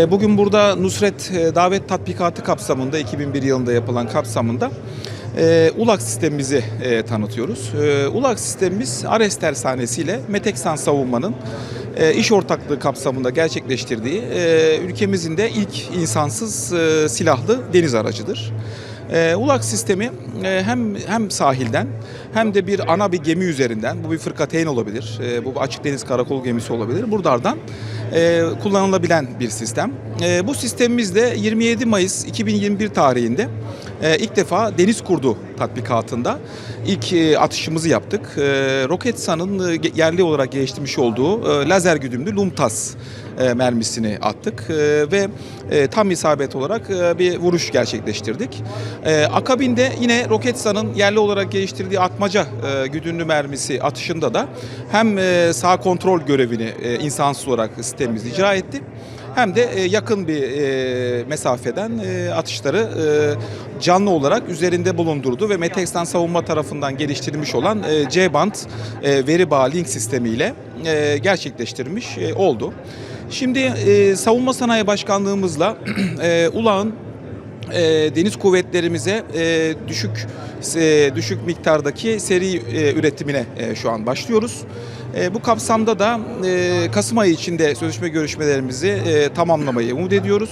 E, Bugün burada Nusret e, Davet Tatbikatı kapsamında 2001 yılında yapılan kapsamında e, ULAK sistemimizi e, tanıtıyoruz. E, ULAK sistemimiz ARES tersanesiyle Meteksan Savunma'nın e, iş ortaklığı kapsamında gerçekleştirdiği e, ülkemizin de ilk insansız e, silahlı deniz aracıdır. E, ULAK sistemi e, hem hem sahilden hem de bir ana bir gemi üzerinden bu bir fırkateyn olabilir. e, bu açık deniz karakol gemisi olabilir. Buralardan e, kullanılabilen bir sistem. E, bu sistemimizde 27 Mayıs 2021 tarihinde e, ilk defa deniz kurdu tatbikatında ilk e, atışımızı yaptık. E, Roketsan'ın e, ge- yerli olarak geliştirmiş olduğu e, lazer güdümlü Lumtas e, mermisini attık E, ve e, tam isabet olarak bir vuruş gerçekleştirdik. Akabinde yine Roketsan'ın yerli olarak geliştirdiği atmaca güdümlü mermisi atışında da hem sağ kontrol görevini insansız olarak sistemimiz icra etti hem de e, yakın bir e, mesafeden e, atışları canlı olarak üzerinde bulundurdu ve Meteksan savunma tarafından geliştirilmiş olan C-band veri bağı link sistemiyle gerçekleştirmiş oldu. Şimdi Savunma Sanayi Başkanlığımızla ULA'nın e, deniz kuvvetlerimize düşük düşük miktardaki seri üretimine şu an başlıyoruz. E, bu kapsamda da e, Kasım ayı içinde sözleşme görüşmelerimizi e, tamamlamayı umut ediyoruz.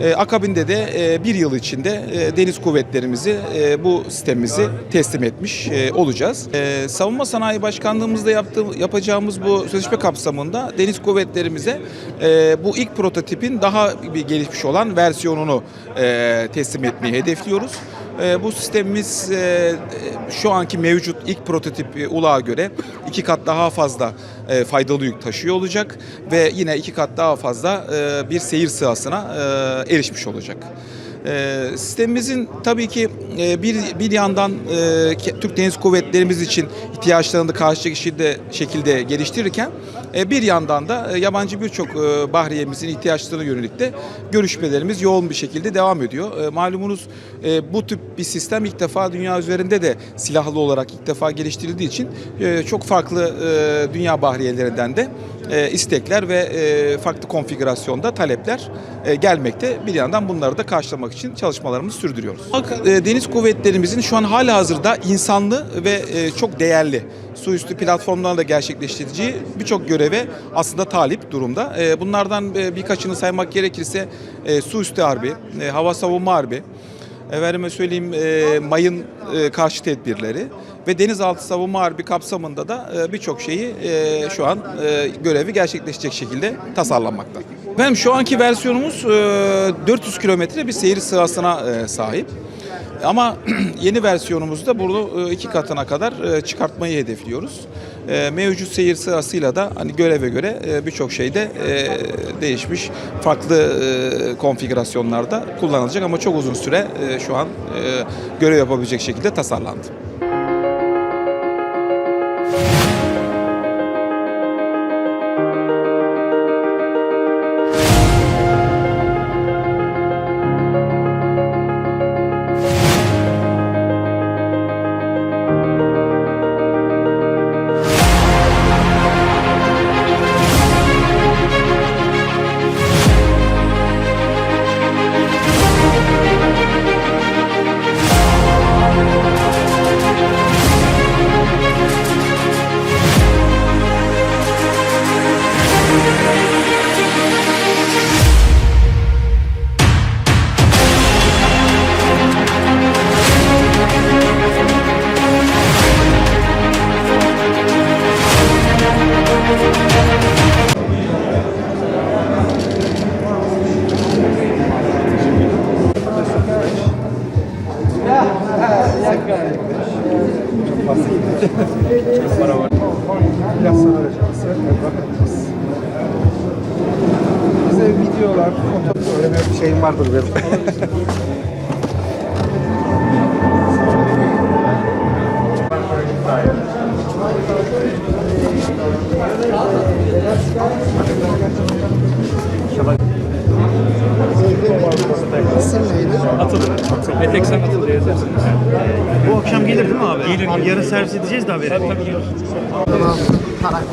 E, akabinde de e, bir yıl içinde e, deniz kuvvetlerimizi e, bu sistemimizi teslim etmiş e, olacağız. E, Savunma Sanayi Başkanlığımızda yaptığı, yapacağımız bu sözleşme kapsamında deniz kuvvetlerimize e, bu ilk prototipin daha bir gelişmiş olan versiyonunu e, teslim etmeyi hedefliyoruz. E, bu sistemimiz e, şu anki mevcut ilk prototip e, ulağa göre iki kat daha fazla e, faydalı yük taşıyor olacak ve yine iki kat daha fazla e, bir seyir sahasına e, erişmiş olacak. E, sistemimizin tabii ki e, bir bir yandan e, Türk Deniz Kuvvetlerimiz için ihtiyaçlarını karşılayacak şekilde, şekilde geliştirirken e, bir yandan da e, yabancı birçok e, bahriyemizin ihtiyaçlarına yönelik de görüşmelerimiz yoğun bir şekilde devam ediyor. E, Malumunuz e, bu tip bir sistem ilk defa dünya üzerinde de silahlı olarak ilk defa geliştirildiği için e, çok farklı e, dünya bahriyelerinden de e, istekler ve e, farklı konfigürasyonda talepler e, gelmekte. Bir yandan bunları da karşılamak için çalışmalarımızı sürdürüyoruz. E, Deniz kuvvetlerimizin şu an hala hazırda insanlı ve e, çok değerli su üstü platformlarla gerçekleştireceği birçok göreve aslında talip durumda. E, bunlardan e, birkaçını saymak gerekirse e, su üstü harbi, e, hava savunma harbi, efendime söyleyeyim e, mayın e, karşı tedbirleri ve denizaltı savunma harbi kapsamında da e, birçok şeyi e, şu an e, görevi gerçekleşecek şekilde tasarlanmakta. Benim şu anki versiyonumuz e, 400 kilometre bir seyir sırasına e, sahip. Ama yeni versiyonumuzda bunu e, iki katına kadar e, çıkartmayı hedefliyoruz. E, Mevcut seyir sırasıyla da hani göreve göre birçok şeyde değişmiş farklı konfigürasyonlarda kullanılacak ama çok uzun süre şu an görev yapabilecek şekilde tasarlandı. Atmaz. Bize videolar, fotoğraf öyle bir şeyim vardır benim. İsim Atılır. Meteksen atıl diye. Bu akşam gelir değil mi abi? Gelir, Abi gelir. yarın servis edeceğiz de haberi. Tabii tabii gelir. Tarak.